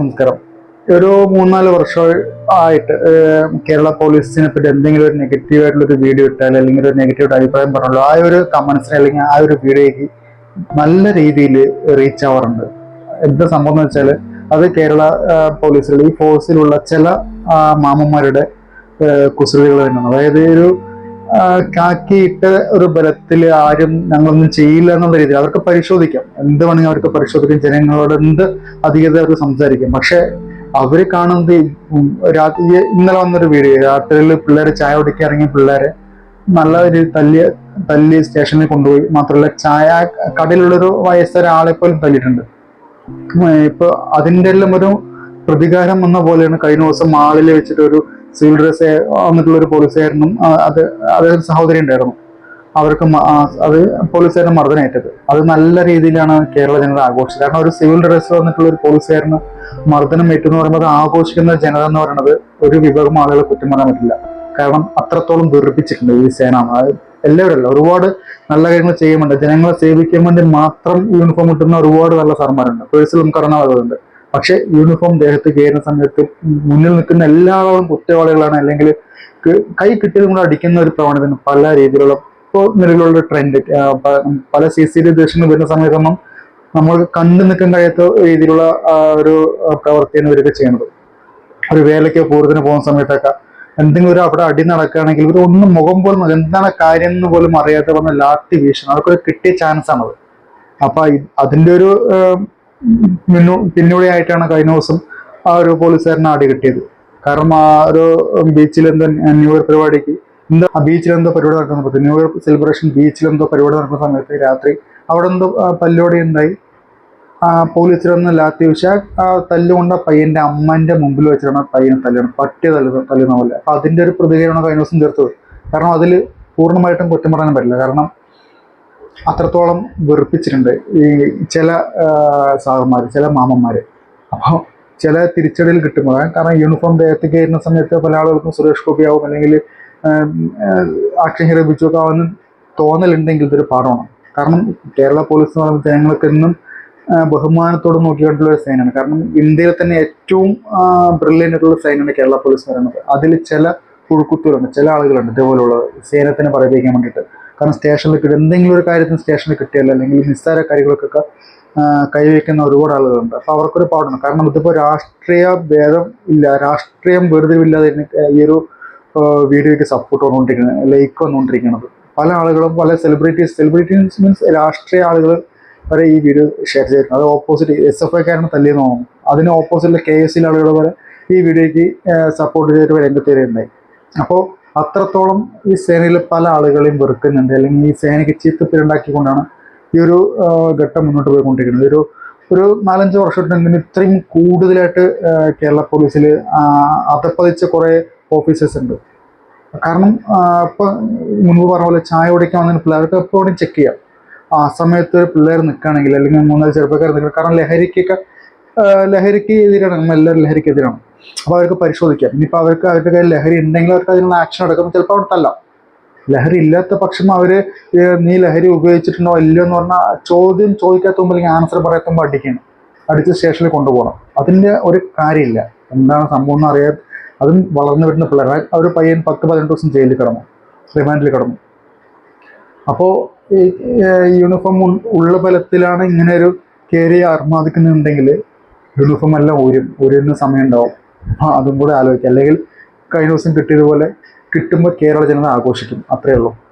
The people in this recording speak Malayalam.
നമസ്കാരം. ഒരു മൂന്നാൽ വർഷം ആയിട്ട് കേരള പോലീസിനെ പറ്റി എന്തെങ്കിലും ഒരു നെഗറ്റീവ് ആയിട്ടുള്ള ഒരു വീഡിയോ ഇട്ടാൽ അല്ലെങ്കിൽ ഒരു നെഗറ്റീവ് അഭിപ്രായം പറഞ്ഞല്ലോ ആ ഒരു കമന്റ്സിന് അല്ലെങ്കിൽ ആ ഒരു വീഡിയോയ്ക്ക് നല്ല രീതിയിൽ റീച്ച് ആവാറുണ്ട്. എന്താ സംഭവം എന്ന് വെച്ചാൽ അത് കേരള പോലീസിൽ ഈ ഫോഴ്സിലുള്ള ചില മാമന്മാരുടെ കുസൃതികൾ തന്നെയാണ്. അതായത് ഒരു കാക്കിയിട്ട ഒരു ബലത്തിൽ ആരും ഞങ്ങളൊന്നും ചെയ്യില്ല എന്നുള്ള രീതിയിൽ അവർക്ക് പരിശോധിക്കാം. എന്ത് വേണമെങ്കിൽ അവർക്ക് പരിശോധിക്കാം. ജനങ്ങളോട് എന്ത് അധികത അവർക്ക് സംസാരിക്കും. പക്ഷെ അവർ കാണുന്നത് രാത്രി ഇന്നലെ വന്നൊരു വീഡിയോ രാത്രിയിൽ പിള്ളേരെ ചായ കുടിക്കാൻ ഇറങ്ങിയ പിള്ളേരെ നല്ല ഒരു തല്ലിയ തല്ലി സ്റ്റേഷനിൽ കൊണ്ടുപോയി. മാത്രമല്ല ചായ കടയിലുള്ളൊരു വയസ്സര ആളെ പോലും തല്ലിയിട്ടുണ്ട് ഇപ്പൊ അതിന്റെ എല്ലാം ഒരു പ്രതികാരം വന്ന പോലെയാണ് കഴിഞ്ഞ ദിവസം മാളിൽ വെച്ചിട്ട് ഒരു സിവിൽ ഡ്രസ് വന്നിട്ടുള്ള ഒരു പോലീസുകാരനും അത് അതൊരു സഹോദരി ഉണ്ടായിരുന്നു. അവർക്ക് അത് പോലീസുകാരന് മർദ്ദനേറ്റത്. അത് നല്ല രീതിയിലാണ് കേരള ജനത ആഘോഷിച്ചത്. കാരണം ഒരു സിവിൽ ഡ്രസ് വന്നിട്ടുള്ള ഒരു പോലീസുകാരന് മർദ്ദനം ഏറ്റെന്ന് പറയുമ്പോൾ അത് ആഘോഷിക്കുന്ന ജനത എന്ന് പറയുന്നത് ഒരു വിഭാഗം ആളുകളെ കുറ്റം പറയാൻ പറ്റില്ല. കാരണം അത്രത്തോളം വെറുപ്പിച്ചിട്ടുണ്ട് ഈ സേന. എല്ലാവരും എല്ലാവരല്ല ഒരുപാട് നല്ല കാര്യങ്ങൾ ചെയ്യുന്നുണ്ട്. ജനങ്ങളെ സേവിക്കാൻ വേണ്ടി മാത്രം യൂണിഫോം കിട്ടുന്ന ഒരുപാട് നല്ല സാർമാരുണ്ട് പേഴ്സിലും നമുക്ക് പക്ഷെ യൂണിഫോം ദേഹത്ത് കയറുന്ന സമയത്ത് മുന്നിൽ നിൽക്കുന്ന എല്ലാവരും കുറ്റവാളികളാണ്. അല്ലെങ്കിൽ കൈ കിട്ടിയത് കൂടെ അടിക്കുന്ന ഒരു പ്രവണത പല രീതിയിലുള്ള ഇപ്പോൾ നിലവിലുള്ള ട്രെൻഡ് പല സി സി ദൃശ്യങ്ങൾ വരുന്ന സമയത്തൊന്നും നമ്മൾ കണ്ടു നിൽക്കാൻ കഴിയാത്ത രീതിയിലുള്ള ഒരു പ്രവൃത്തിയാണ് ഇവരൊക്കെ ചെയ്യുന്നത്. ഒരു വേലയ്ക്ക് പൂരത്തിന് പോകുന്ന സമയത്തൊക്കെ എന്തെങ്കിലും ഒരു അവിടെ അടി നടക്കുകയാണെങ്കിൽ ഇവർ ഒന്നും മുഖം പോലും എന്താണ് കാര്യം എന്ന് പോലും അറിയാത്ത പറഞ്ഞ ലാത്തി വീശണം. അവർക്കൊരു കിട്ടിയ ചാൻസ് ആണത്. അപ്പൊ അതിന്റെ ഒരു ഏഹ്, മുന്നോ പിന്നോടി ആയിട്ടാണ് കഴിഞ്ഞ ദിവസം ആ ഒരു പോലീസുകാരനെ ആടി കിട്ടിയത്. കാരണം ആ ഒരു ബീച്ചിൽ എന്തോ ന്യൂ ഇയർ പരിപാടിക്ക് എന്തോ ബീച്ചിൽ എന്തോ പരിപാടി നടക്കുന്ന സമയത്ത് ന്യൂ ഇയർ സെലിബ്രേഷൻ ബീച്ചിൽ എന്തോ പരിപാടി നടക്കുന്ന സമയത്ത് രാത്രി അവിടെ എന്തോ പല്ലോടെ ഉണ്ടായി ആ പോലീസിലൊന്ന് ലാത്തി വെച്ച ആ തല്ലുകൊണ്ട പയ്യന്റെ അമ്മന്റെ മുമ്പിൽ വെച്ചിട്ടാണ് പയ്യനെ തല്ലുന്നത്. പട്ടിയ തല്ലുന്ന തല്ലുന്ന പോലെ. അപ്പൊ അതിന്റെ ഒരു പ്രതികരണമാണ് കഴിഞ്ഞ ദിവസം തീർത്തത് കാരണം അതിൽ പൂർണമായിട്ടും കുറ്റം പറയാൻ പറ്റില്ല. കാരണം അത്രത്തോളം വെറുപ്പിച്ചിട്ടുണ്ട് ഈ ചില സാറന്മാർ ചില മാമന്മാർ അപ്പോൾ ചില തിരിച്ചടിയിൽ കിട്ടുമ്പോൾ കാരണം യൂണിഫോം ദേഹത്ത് കയറുന്ന സമയത്ത് പല ആളുകൾക്കും സുരേഷ് ഗോപിയാവും അല്ലെങ്കിൽ ആക്ഷൻ ഹീറോ ബിജു ഒക്കെ ആവുന്ന തോന്നലുണ്ടെങ്കിൽ ഇതൊരു പാഠമാണ്. കാരണം കേരള പോലീസ് എന്ന് പറയുന്നത് ജനങ്ങൾക്ക് എന്നും ബഹുമാനത്തോടെ നോക്കിക്കൊണ്ടുള്ള ഒരു സൈനാണ്. കാരണം ഇന്ത്യയിൽ തന്നെ ഏറ്റവും ബ്രില്യന്റ് ആയിട്ടുള്ള സൈനാണ് കേരള പോലീസ് എന്ന് പറയുന്നത്. അതിൽ ചില പുഴുക്കുത്തൂരുണ്ട് ചില ആളുകളുണ്ട് ഇതേപോലുള്ള സേനത്തിനെ പറയിപ്പിക്കാൻ വേണ്ടിയിട്ട്. കാരണം സ്റ്റേഷനിൽ കിട്ടും എന്തെങ്കിലും ഒരു കാര്യത്തിന് സ്റ്റേഷനിൽ കിട്ടിയല്ല അല്ലെങ്കിൽ നിസ്സാര കാര്യങ്ങൾക്കൊക്കെ കൈവയ്ക്കുന്ന ഒരുപാട് ആളുകളുണ്ട്. അപ്പോൾ അവർക്കൊരു പാടാണ് കാരണം ഇതിപ്പോൾ രാഷ്ട്രീയ ഭേദം ഇല്ല. രാഷ്ട്രീയം വേർതിരിവില്ലാതെ ഈ ഒരു വീഡിയോയ്ക്ക് സപ്പോർട്ട് വന്നുകൊണ്ടിരിക്കുന്നത് ലൈക്ക് വന്നുകൊണ്ടിരിക്കുന്നത്. പല ആളുകളും പല സെലിബ്രിറ്റീസ് സെലിബ്രിറ്റീസ് മീൻസ് രാഷ്ട്രീയ ആളുകൾ വരെ ഈ വീഡിയോ ഷെയർ ചെയ്തിട്ടുണ്ട്. അത് ഓപ്പോസിറ്റ് എസ് എഫ് ഐക്കാരനെ തല്ലിയെന്ന് തോന്നുന്നു. അതിന് ഓപ്പോസിറ്റിലെ കെ എസ് സിയിലെ ആളുകൾ വരെ ഈ വീഡിയോയ്ക്ക് സപ്പോർട്ട് ചെയ്തിട്ട് രംഗത്ത് വരെയുണ്ടായി അപ്പോൾ അത്രത്തോളം ഈ സേനയിൽ പല ആളുകളെയും വെറുക്കുന്നുണ്ട്. അല്ലെങ്കിൽ ഈ സേനയ്ക്ക് ചീത്തപ്പേരുണ്ടാക്കിക്കൊണ്ടാണ് ഈ ഒരു ഘട്ടം മുന്നോട്ട് പോയിക്കൊണ്ടിരിക്കുന്നത്. ഒരു ഒരു നാലഞ്ച് വർഷത്തിനെങ്കിലും ഇത്രയും കൂടുതലായിട്ട് കേരള പോലീസിൽ അതപ്പതിച്ച കുറേ ഓഫീസേഴ്സ് ഉണ്ട്. കാരണം ഇപ്പം മുൻപ് പറഞ്ഞ പോലെ ചായ കുടിക്കാൻ വന്നതിന് പിള്ളേർക്ക് എപ്പോഴും ചെക്ക് ചെയ്യാം. ആ സമയത്ത് ഒരു പിള്ളേർ നിൽക്കുകയാണെങ്കിൽ അല്ലെങ്കിൽ മൂന്നാൽ ചെറുപ്പക്കാർ നിൽക്കുക കാരണം ലഹരിക്കൊക്കെ ലഹരിക്ക് എതിരാണ്. നല്ല ലഹരിക്ക് എതിരാണ്. അപ്പോൾ അവർക്ക് പരിശോധിക്കാം. ഇനിയിപ്പോൾ അവർക്ക് അവരുടെ കയ്യിൽ ലഹരി ഉണ്ടെങ്കിൽ അവർക്ക് അതിനുള്ള ആക്ഷൻ എടുക്കും ചിലപ്പോൾ അവിടെ ലഹരി ഇല്ലാത്ത പക്ഷം അവർ നീ ലഹരി ഉപയോഗിച്ചിട്ടുണ്ടോ ഇല്ലയോ എന്ന് പറഞ്ഞാൽ ചോദ്യം ചോദിക്കാത്ത മുമ്പ് അല്ലെങ്കിൽ ആൻസർ പറയാത്തുമ്പോൾ അടിക്കണം. അടിച്ച് സ്റ്റേഷനിൽ കൊണ്ടുപോകണം. അതിന്റെ ഒരു കാര്യമില്ല. എന്താണ് സംഭവം എന്ന് അറിയാൻ അതും വളർന്നു വരുന്ന പിള്ളേർ ഒരു പയ്യൻ പത്ത് പതിനെട്ട് ദിവസം ജയിലിൽ കിടന്നു. റിമാൻഡിൽ കിടന്നു. അപ്പോൾ യൂണിഫോം ഉള്ള ബലത്തിലാണ് ഇങ്ങനെ ഒരു കയറി അർമാദിക്കുന്നുണ്ടെങ്കിൽ യൂണിഫോം എല്ലാം ഊരും ഊരുന്ന സമയം ഉണ്ടാവും. ആ അതും കൂടെ ആലോചിക്കുക. അല്ലെങ്കിൽ കഴിഞ്ഞ ദിവസം കിട്ടിയതുപോലെ കിട്ടുമ്പോൾ കേരള ജനത ആഘോഷിക്കും. അത്രയേ ഉള്ളൂ.